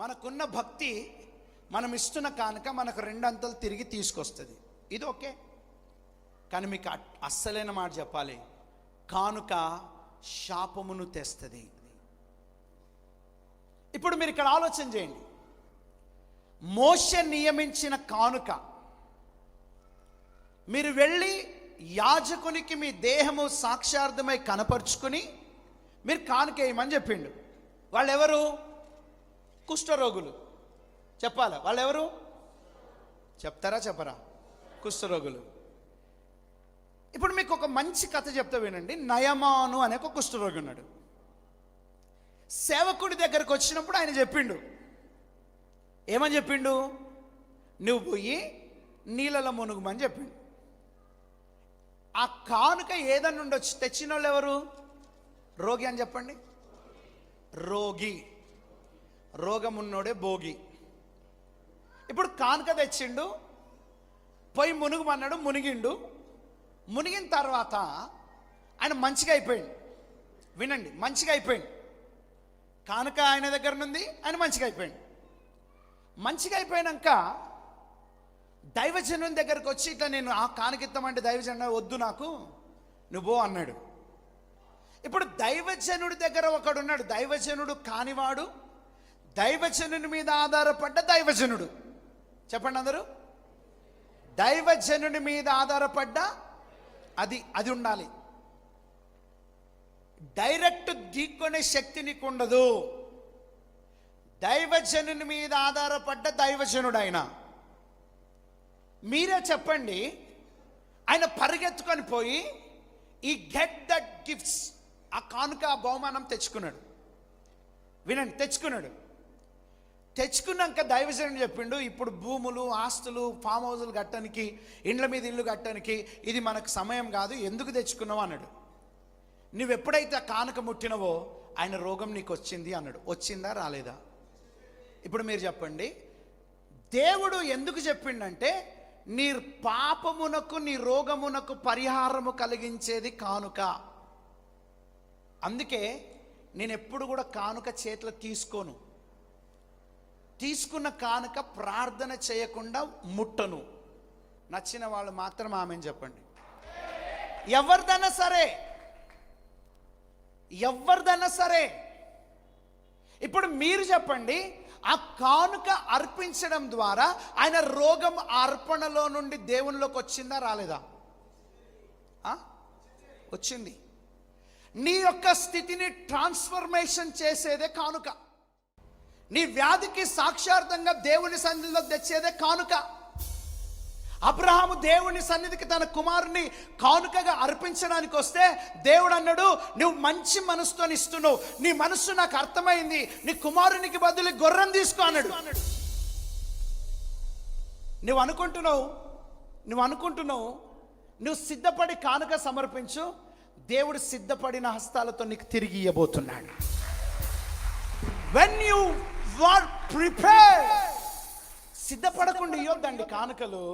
మనకున్న భక్తి మనం ఇస్తున్న కానుక మనకు రెండంతలు తిరిగి తీసుకొస్తుంది. ఇది ఓకే. కానీ మీకు అట్- అస్సలైన మాట చెప్పాలి. కానుక శాపమును తెస్తుంది. ఇప్పుడు మీరు ఇక్కడ ఆలోచన చేయండి. మోస నియమించిన కానుక మీరు వెళ్ళి యాజకునికి మీ దేహము సాక్షార్థమై కనపరుచుకుని మీరు కానుక వేయమని చెప్పిండు. వాళ్ళెవరు? కుష్ఠరోగులు చెప్పాలా? వాళ్ళు ఎవరు చెప్తారా చెప్పరా? కుష్ఠరోగులు ఇప్పుడు మీకు ఒక మంచి కథ చెప్తా వినండి. నయమాను అనే ఒక కుష్ఠరోగి ఉన్నాడు సేవకుడి దగ్గరకు వచ్చినప్పుడు ఆయన చెప్పిండు. ఏమని చెప్పిండు? నువ్వు పోయి నీళ్ళలో మునుగుమని చెప్పిండు. ఆ కానుక ఏదన్నా ఉండొచ్చు తెచ్చిన వాళ్ళు ఎవరు రోగి అని చెప్పండి. రోగి. రోగం ఉన్నోడే భోగి. ఇప్పుడు కానుక తెచ్చిండు పోయి మునుగుమన్నాడు మునిగిండు. మునిగిన తర్వాత ఆయన మంచిగా అయిపోయింది వినండి మంచిగా అయిపోయింది కానుక ఆయన దగ్గర నుండి ఆయన మంచిగా అయిపోయింది మంచిగా అయిపోయినాక దైవజనం దగ్గరకు వచ్చి ఇట్లా నేను ఆ కానుకిస్తామంటే దైవజనం వద్దు నాకు నువ్వు అన్నాడు. ఇప్పుడు దైవజనుడి దగ్గర ఒకడున్నాడు. దైవజనుడు కానివాడు దైవజనుని మీద ఆధారపడ్డ దైవజనుడు. చెప్పండి అందరూ. దైవజనుని మీద ఆధారపడ్డ అది అది ఉండాలి. డైరెక్ట్ దిక్కునే శక్తి నీకు ఉండదు దైవజనుని మీద ఆధారపడ్డ దైవజనుడు ఆయన మీరే చెప్పండి. ఆయన పరిగెత్తుకొని పోయి ఈ గెట్ దట్ గిఫ్ట్స్. ఆ కానుక బహుమానం తెచ్చుకున్నాడు. వినండి తెచ్చుకున్నాడు. తెచ్చుకున్నాక దైవజనుడు చెప్పిండు ఇప్పుడు భూములు ఆస్తులు ఫామ్ హౌజులు కట్టడానికి ఇండ్ల మీద ఇల్లు కట్టడానికి ఇది మనకు సమయం కాదు ఎందుకు తెచ్చుకున్నావు? అన్నాడు. నువ్వు ఎప్పుడైతే ఆ కానుక ముట్టినవో ఆయన రోగం నీకు వచ్చింది అన్నాడు. వచ్చిందా రాలేదా? ఇప్పుడు మీరు చెప్పండి. దేవుడు ఎందుకు చెప్పిండంటే నీ పాపమునకు నీ రోగమునకు పరిహారము కలిగించేది కానుక. అందుకే నేను ఎప్పుడు కూడా కానుక చేతిలో తీసుకోను. తీసుకున్న కానుక ప్రార్థన చేయకుండా ముట్టను. నచ్చిన వాళ్ళు మాత్రం ఆమెను చెప్పండి. ఎవరిదైనా సరే ఎవరిదైనా సరే ఇప్పుడు మీరు చెప్పండి ఆ కానుక అర్పించడం ద్వారా ఆయన రోగం అర్పణలో నుండి దేవునిలోకి వచ్చిందా రాలేదా? వచ్చింది. నీ యొక్క స్థితిని ట్రాన్స్ఫర్మేషన్ చేసేదే కానుక. నీ వ్యాధికి సాక్షార్థంగా దేవుని సన్నిధిలో తెచ్చేదే కానుక. అబ్రహాము దేవుని సన్నిధికి తన కుమారుని కానుకగా అర్పించడానికి వస్తే దేవుడు అన్నాడు నువ్వు మంచి మనసుతో ఇస్తున్నావు. నీ మనస్సు నాకు అర్థమైంది. నీ కుమారునికి బదులు గొర్రెం తీసుకో అన్నాడు. నువ్వు అనుకుంటున్నావు నువ్వు అనుకుంటున్నావు నువ్వు సిద్ధపడి కానుక సమర్పించు. దేవుడు సిద్ధపడిన హస్తాలతో నీకు తిరిగి ఇవ్వబోతున్నాడు వెన్ యూ ఆర్ ప్రిపేర్. సిద్ధపడకుండా ఇవ్వద్దండి కానుకలు.